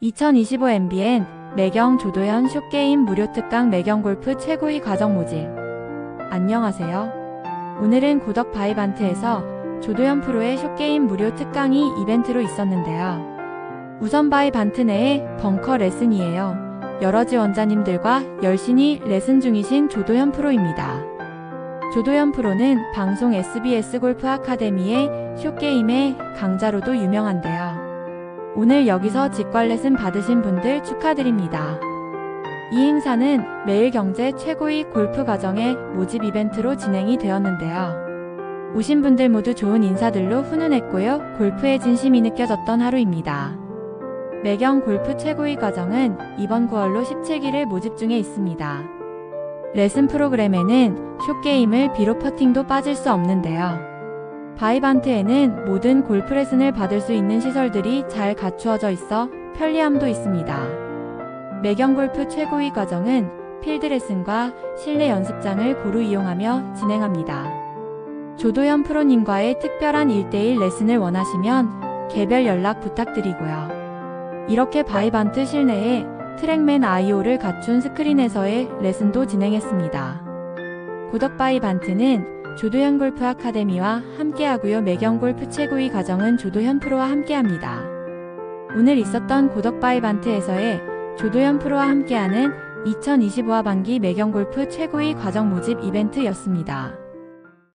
2025 MBN 매경 조도현 쇼게임 무료 특강 매경 골프 최고위 과정 모집. 안녕하세요. 오늘은 고덕 바이반트에서 조도현 프로의 쇼게임 무료 특강이 이벤트로 있었는데요. 우선 바이반트 내에 벙커 레슨이에요. 여러 지 원자님들과 열심히 레슨 중이신 조도현 프로입니다. 조도현 프로는 방송 SBS 골프 아카데미의 쇼게임의 강자로도 유명한데요. 오늘 여기서 직관 레슨 받으신 분들 축하드립니다. 이 행사는 매일경제 최고위 골프 과정의 모집 이벤트로 진행이 되었는데요. 오신 분들 모두 좋은 인사들로 훈훈했고요. 골프의 진심이 느껴졌던 하루입니다. 매경 골프 최고위 과정은 이번 9월로 17기를 모집 중에 있습니다. 레슨 프로그램에는 숏게임을 비록 퍼팅도 빠질 수 없는데요. 바이반트에는 모든 골프 레슨을 받을 수 있는 시설들이 잘 갖추어져 있어 편리함도 있습니다. 매경 골프 최고위 과정은 필드 레슨과 실내 연습장을 고루 이용하며 진행합니다. 조도현 프로님과의 특별한 1대1 레슨을 원하시면 개별 연락 부탁드리고요. 이렇게 바이반트 실내에 트랙맨 IO를 갖춘 스크린에서의 레슨도 진행했습니다. 고덕 바이반트는 조도현 골프 아카데미와 함께하고요. 매경 골프 최고위 과정은 조도현 프로와 함께합니다. 오늘 있었던 고덕 바이반트에서의 조도현 프로와 함께하는 2025 하반기 매경 골프 최고위 과정 모집 이벤트였습니다.